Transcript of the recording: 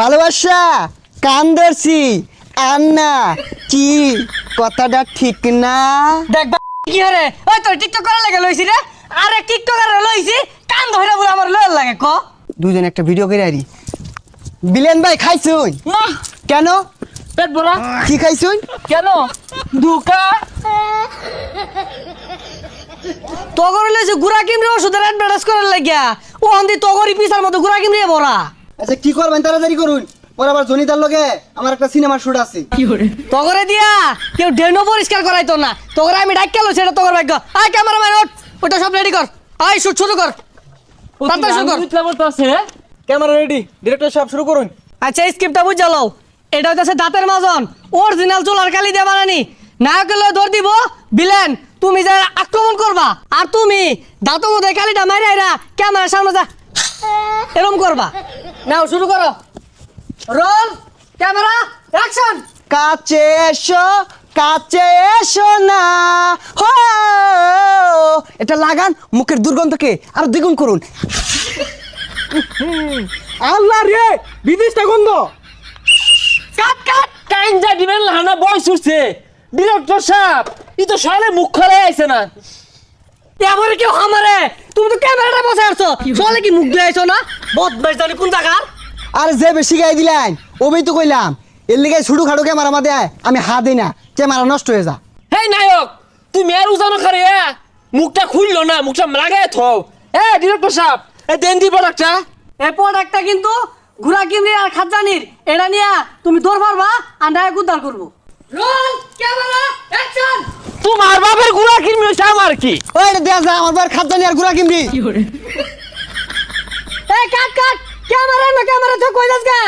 ভালোবাসা কান ধরছি আর না কি? কথাটা ঠিক না। দেখ কি হরে? ওই তোর টিকটক করার লাগে লইছি রে। আরে টিকটকার লইছি কান ধরে বলে আমার লয়ের লাগে ক? দুজন একটা ভিডিও করে আরি। বিলেন ভাই খাইছুই কেন? পেট ভরা কি খাইছুই কেন? দুকা। তগর লইছে গুড়া কিমরে ওষুধের অ্যাডভার্টাইজ করার লাগিয়া। ও আন্দি তগরি পিসার মতো গুড়া কিমরে ভরা। আচ্ছা কি করবেন? তাড়াতাড়ি করুন। পরে আবার জনিতার লগে আমার একটা সিনেমার শুট আছে। তগরে দিয়া কেউ ডেনো পরিষ্কার করাইতো না। তগরে আমি ডাক কেলো সেটা তগর ভাগ্য। আয় ক্যামেরাম্যান ওঠ। ওটা সব রেডি কর। আয় শুট শুরু কর। তাড়াতাড়ি শুরু কর। ক্যামেরা রেডি ডিরেক্টর সাহেব শুরু করুন। আচ্ছা স্ক্রিপ্টটা এটা হচ্ছে দাঁতের মাজন। অরিজিনাল চুলার কালি দিয়ে বানানি। নায়কের লয়ে দৌড় দিব বিলেন তুমি যা আক্রমণ করবা আর তুমি দাঁতের মধ্যে কালিটা মারি আইরা ক্যামেরার সামনে যা। এরম করবা। নাও শুরু করো। রোল ক্যামেরা অ্যাকশন কাছে এসো কাছে এসো না। হো এটা লাগান মুখের দুর্গন্ধকে আর দ্বিগুণ করুন। আল্লাহ রে বিদেশটা গন্ধ। কাট কাট কাইনজা দিবেন লানা বয় সুরছে ডিরেক্টর সাহেব ই তো সালে মুখ খরে আইছে না। এবারে কেউ আমারে? তুমি তো ক্যামেরাটা বসে আসছো চলে কি মুখ দিয়ে আইছো না? বদমাইশ জানি কোন জায়গার? আর যে বেশি গাই দিলেন ওবেই তো কইলাম। এর লিগে ছুটু খাটু ক্যামেরা মাদে আমি হাত দিই না ক্যামেরা নষ্ট হয়ে যা। হেই নায়ক তুমি আর উজানো খারে এ? মুখটা খুললো না মুখটা লাগায় থও। এ ডিরেক্টর সাহেব এ দেন দি প্রোডাক্টটা এই প্রোডাক্টটা কিন্তু ঘুরা কিমরি আর খাজানির। এটা নিয়ে তুমি দৌড় পারবা আর নায়ক উদ্ধার করব। রোল ক্যামেরা অ্যাকশন তোমার বাপের গুড়া কিনমি হইছে আমার কি? ওই দেয়া যা আমার বার খাত জানি আর গুড়া কিমরি কাট কাট ক্যামেরা না ক্যামেরা তো কই যাস গা?